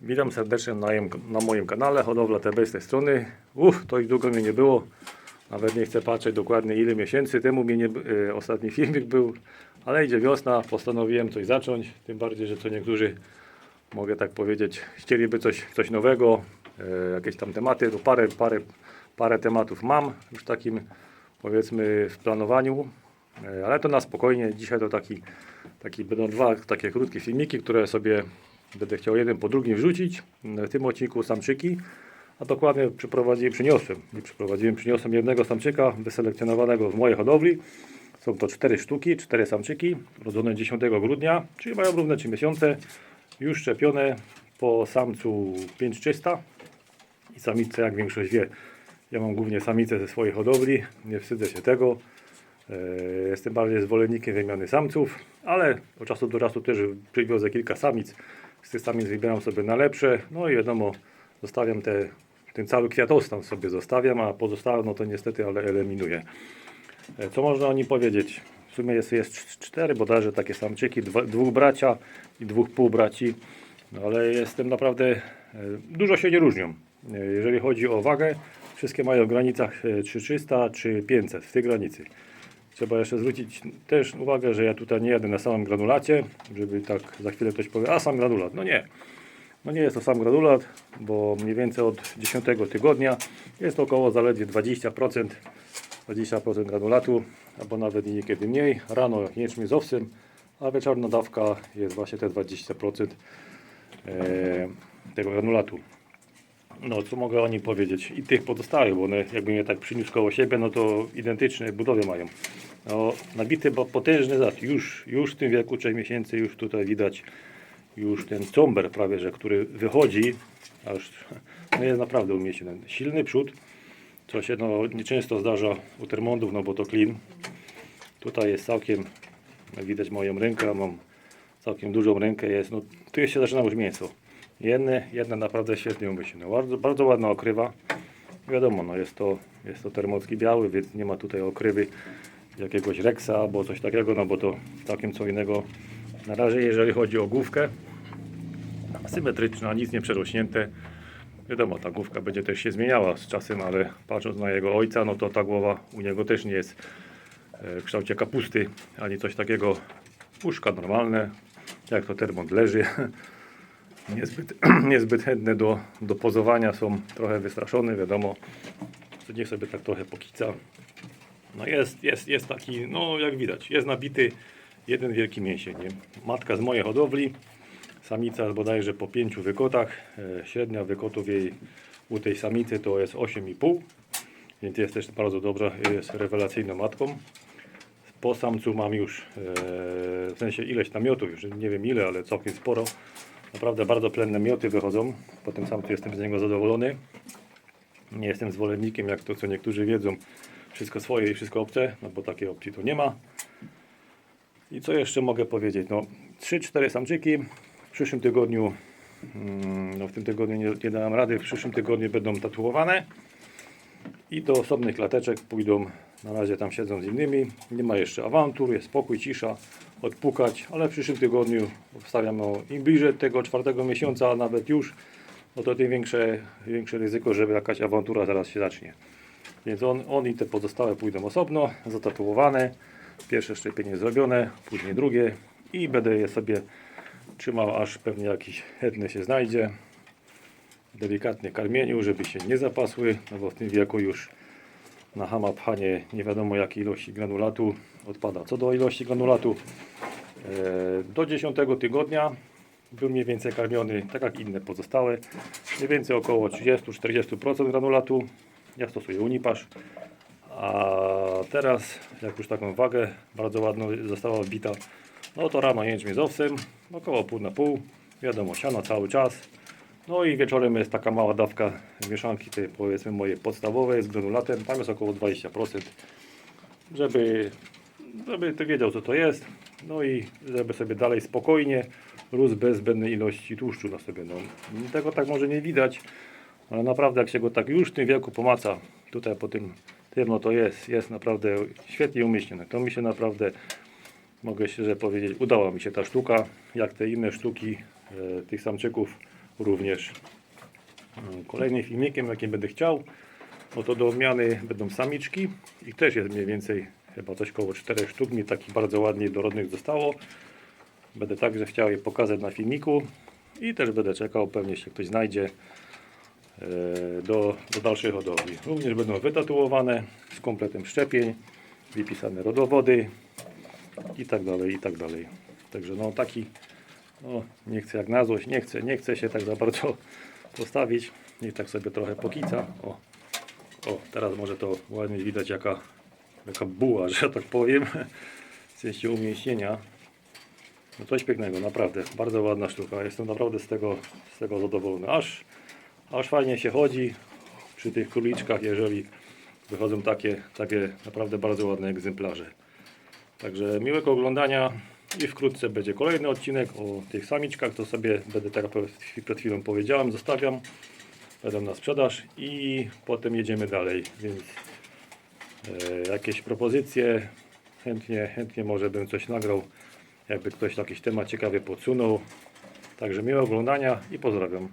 Witam serdecznie na, na moim kanale Hodowla TB z tej strony. Uff, to już długo mnie nie było. Nawet nie chcę patrzeć dokładnie ile miesięcy temu mnie nie, e, ostatni filmik był. Ale idzie wiosna, postanowiłem coś zacząć. Tym bardziej, że co niektórzy, mogę tak powiedzieć, chcieliby coś, coś nowego. E, jakieś tam tematy, no parę, parę, parę tematów mam już takim powiedzmy w planowaniu. E, ale to na spokojnie. Dzisiaj to taki, taki będą dwa takie krótkie filmiki, które sobie będę chciał jeden po drugim wrzucić. W tym odcinku samczyki, a dokładnie przyprowadziłem, przyniosłem. Nie przyprowadziłem, przyniosłem jednego samczyka wyselekcjonowanego w mojej hodowli. Są to cztery sztuki, cztery samczyki, rodzone 10 grudnia, czyli mają równe 3 miesiące, już szczepione po samcu 5300 i samice, jak większość wie. Ja mam głównie samice ze swojej hodowli, nie wstydzę się tego. E, Jestem bardziej zwolennikiem wymiany samców, ale od czasu do czasu też przywiozę kilka samic. Z tych wybieram sobie na lepsze. No i wiadomo, zostawiam te, ten cały kwiatostan sobie zostawiam, a pozostałe no to niestety ale eliminuję. E, Co można o nim powiedzieć? W sumie jest, jest cz- cztery bodajże takie samczyki, dwa, dwóch bracia i dwóch półbraci. No ale jestem naprawdę, e, dużo się nie różnią. E, Jeżeli chodzi o wagę, wszystkie mają w granicach e, 300 czy 500, w tej granicy. Trzeba jeszcze zwrócić też uwagę, że ja tutaj nie jadę na samym granulacie, żeby tak za chwilę ktoś powie, a sam granulat. No nie. No nie jest to sam granulat, bo mniej więcej od 10 tygodnia jest około zaledwie 20%, 20% granulatu, albo nawet niekiedy mniej. Rano jęczmień z owsem, a wieczorna dawka jest właśnie te 20% e, tego granulatu. No, co mogę o nim powiedzieć? I tych pozostałych, bo one jakby mnie tak przyniósł koło siebie, no to identyczne budowy mają. No, nabity, bo potężny zat. Już, już w tym wieku 3 miesięcy, już tutaj widać już ten comber prawie, że który wychodzi, aż no jest naprawdę umieściony. Silny przód, co się no, nieczęsto zdarza u termondów, no bo to klin. Tutaj jest całkiem, widać moją rękę, mam całkiem dużą rękę, jest, no tu się zaczyna już mięso. Jedne, jedna naprawdę świetnie umyślone. Bardzo, bardzo ładna okrywa. Wiadomo, no jest to, jest to termocki biały, więc nie ma tutaj okrywy jakiegoś reksa albo coś takiego, no bo to całkiem co innego. Na razie jeżeli chodzi o główkę, symetryczna, nic nie przerośnięte. Wiadomo, ta główka będzie też się zmieniała z czasem, ale patrząc na jego ojca, no to ta głowa u niego też nie jest e, w kształcie kapusty, ani coś takiego. Puszka normalne, jak to termont leży. Niezbyt, niezbyt chętne do, do pozowania, są trochę wystraszone, wiadomo. Niech sobie tak trochę pokica. No jest, jest, jest taki, no jak widać, jest nabity jeden wielki mięsień. Nie? Matka z mojej hodowli, samica bodajże po pięciu wykotach, e, średnia wykotów jej u tej samicy to jest 8,5, więc jest też bardzo dobra, jest rewelacyjną matką. Po samcu mam już, e, w sensie ileś namiotów, już nie wiem ile, ale całkiem sporo. Naprawdę bardzo plenne mioty wychodzą, po tym samcu jestem z niego zadowolony. Nie jestem zwolennikiem, jak to co niektórzy wiedzą, wszystko swoje i wszystko obce, no bo takiej opcji tu nie ma. I co jeszcze mogę powiedzieć? No, 3-4 samczyki. W przyszłym tygodniu, mm, no w tym tygodniu nie, nie dałem rady, w przyszłym tygodniu będą tatuowane. I do osobnych klateczek pójdą, na razie tam siedzą z innymi. Nie ma jeszcze awantur, jest spokój, cisza, odpukać, ale w przyszłym tygodniu wstawiam, no, im bliżej tego czwartego miesiąca, a nawet już, no to tym większe, większe ryzyko, żeby jakaś awantura zaraz się zacznie. Więc on, on i te pozostałe pójdą osobno, zatatuowane. Pierwsze szczepienie zrobione, później drugie i będę je sobie trzymał, aż pewnie jakiś chętny się znajdzie. Delikatnie karmieniu, żeby się nie zapasły, no bo w tym wieku już na hama pchanie nie wiadomo jakiej ilości granulatu odpada. Co do ilości granulatu, e, do 10 tygodnia był mniej więcej karmiony, tak jak inne pozostałe, mniej więcej około 30-40% granulatu. Ja stosuję Unipasz. A teraz, jak już taką wagę bardzo ładną została wbita, no to rano jęczmień z owsem, około pół na pół, wiadomo, siano cały czas. No i wieczorem jest taka mała dawka mieszanki tej powiedzmy mojej podstawowej z granulatem, tam jest około 20%, żeby, żeby ty wiedział co to jest, no i żeby sobie dalej spokojnie rósł bez zbędnej ilości tłuszczu na sobie. No, tego tak może nie widać, ale naprawdę jak się go tak już w tym wieku pomaca, tutaj po tym tym, no to jest, jest naprawdę świetnie umyślone. To mi się naprawdę, mogę szczerze powiedzieć, udała mi się ta sztuka, jak te inne sztuki e, tych samczyków również. Mm, Kolejnym filmikiem, jakim będę chciał, no to do odmiany będą samiczki. Ich też jest mniej więcej chyba coś koło 4 sztuk. Mi takich bardzo ładnie dorodnych zostało. Będę także chciał je pokazać na filmiku i też będę czekał, pewnie się ktoś znajdzie e, do, do dalszej hodowli. Również będą wytatuowane z kompletem szczepień, wypisane rodowody i tak dalej, i tak dalej. Także no taki, no nie chcę jak na złość, nie chcę, nie chcę się tak za bardzo postawić. Niech tak sobie trochę pokica. O, o teraz może to ładnie widać jaka, jaka buła, że tak powiem. W sensie umieśnienia. No coś pięknego, naprawdę. Bardzo ładna sztuka. Jestem naprawdę z tego, z tego zadowolony. Aż, aż fajnie się chodzi przy tych króliczkach, jeżeli wychodzą takie, takie naprawdę bardzo ładne egzemplarze. Także miłego oglądania i wkrótce będzie kolejny odcinek o tych samiczkach. To sobie będę tak przed chwilą powiedziałem, zostawiam. Będą na sprzedaż i potem jedziemy dalej. Więc e, jakieś propozycje chętnie, chętnie może bym coś nagrał. Jakby ktoś jakiś temat ciekawie podsunął. Także miłego oglądania i pozdrawiam.